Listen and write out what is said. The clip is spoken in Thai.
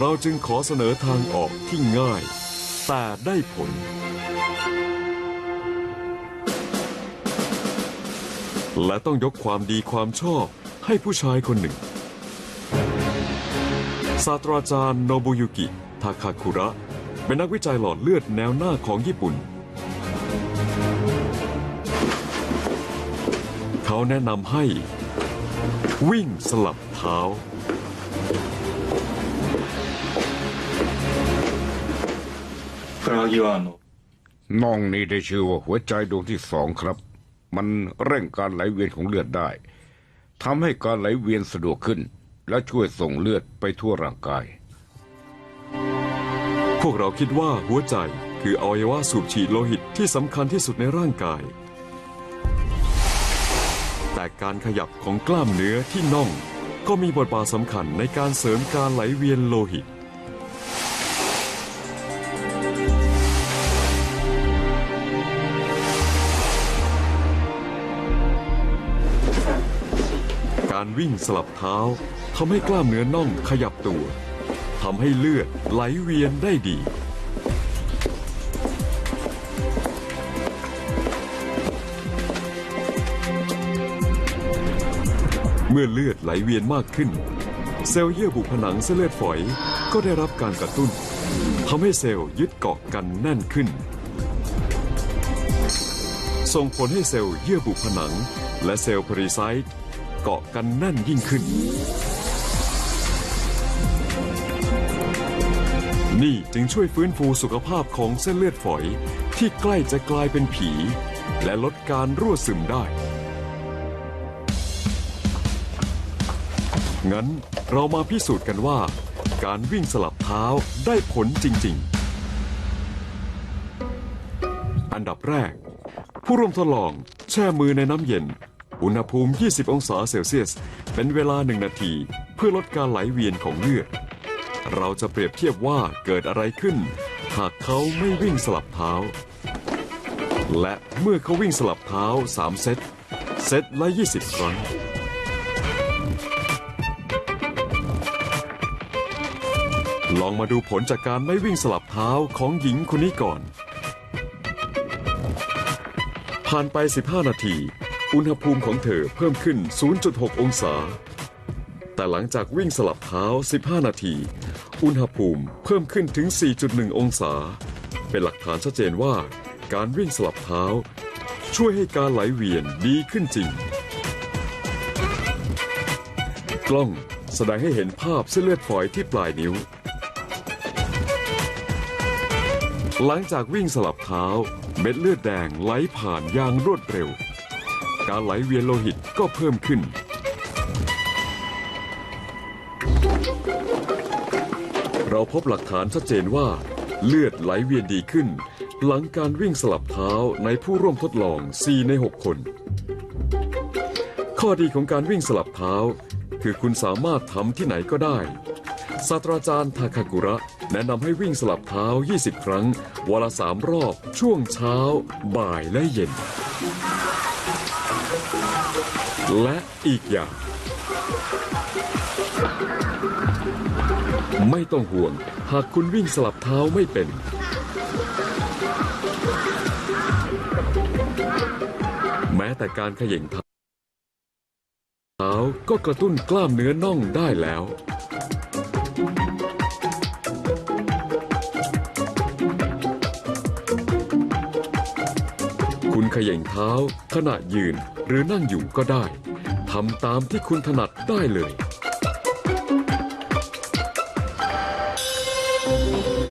เราจึงขอเสนอทางออกที่ง่าย แต่ได้ผล และต้องยกความดีความชอบให้ผู้ชายคนหนึ่ง ศาสตราจารย์โนบุยุกิ ทาคาคุระ เป็นนักวิจัยหลอดเลือดแนวหน้าของญี่ปุ่น เขาแนะนำให้ วิ่งสลับเท้า น่องนี้ได้ชื่อว่าหัวใจดวงที่สองครับ มันเร่งการไหลเวียนของเลือดได้ทำให้การไหลเวียนสะดวกขึ้น และช่วยส่งเลือดไปทั่วร่างกาย พวกเราคิดว่าหัวใจคืออวัยวะสูบฉีดโลหิตที่สำคัญที่สุดในร่างกาย แต่การขยับของกล้ามเนื้อที่น่องก็มีบทบาทสำคัญในการเสริมการไหลเวียนโลหิต วิ่งสลับเท้าทำให้กล้ามเนื้อน่องขยับตัวทำให้เลือดไหลเวียนได้ดี เมื่อเลือดไหลเวียนมากขึ้น เซลล์เยื่อบุผนังเส้นเลือดฝอยก็ได้รับการกระตุ้นทำให้เซลล์ยึดเกาะกันแน่นขึ้น ส่งผลให้เซลล์เยื่อบุผนัง และเซลล์พรีไซต์ เกาะกันแน่นยิ่งขึ้น นี่จึงช่วยฟื้นฟูสุขภาพของเส้นเลือดฝอยที่ใกล้จะกลายเป็นผี และลดการรั่วซึมได้ งั้นเรามาพิสูจน์กันว่า การวิ่งสลับเท้าได้ผลจริง ๆ อันดับแรก ผู้ร่วมทดลองแช่มือในน้ำเย็น อุณหภูมิ 20 องศาเซลเซียส เป็นเวลาหนึ่งนาที เพื่อลดการไหลเวียนของเลือด เราจะเปรียบเทียบว่าเกิดอะไรขึ้น หากเขาไม่วิ่งสลับเท้า และเมื่อเขาวิ่งสลับเท้า 3 เซต เซตละ 20 ครั้งลองมาดูผลจากการไม่วิ่งสลับเท้าของหญิงคนนี้ก่อน ผ่านไป 15 นาที อุณหภูมิของเธอเพิ่มขึ้น 0.6 องศา แต่หลังจากวิ่งสลับเท้า 15 นาที อุณหภูมิเพิ่มขึ้นถึง 4.1 องศา เป็นหลักฐานชัดเจนว่า การวิ่งสลับเท้า ช่วยให้การไหลเวียนดีขึ้นจริง กล้องแสดงให้เห็นภาพเส้นเลือดฝอยที่ปลายนิ้ว หลังจากวิ่งสลับเท้า เม็ดเลือดแดงไหลผ่านอย่างรวดเร็ว การไหลเวียนโลหิตก็เพิ่มขึ้น เราพบหลักฐานชัดเจนว่า เลือดไหลเวียนดีขึ้น หลังการวิ่งสลับเท้าในผู้ร่วมทดลอง 4 ใน 6 คน ข้อดีของการวิ่งสลับเท้า คือคุณสามารถทำที่ไหนก็ได้ศาสตราจารย์ทาคากุระ แนะนำให้วิ่งสลับเท้า 20 ครั้ง วันละสามรอบ ช่วงเช้า บ่ายและเย็น และอีกอย่าง ไม่ต้องห่วง หากคุณวิ่งสลับเท้าไม่เป็น แม้แต่การขย่งเท้าก็กระตุ้นกล้ามเนื้อน่องได้แล้ว คุณขย่งเท้าขณะยืน หรือนั่งอยู่ก็ได้ทำตามที่คุณถนัดได้เลย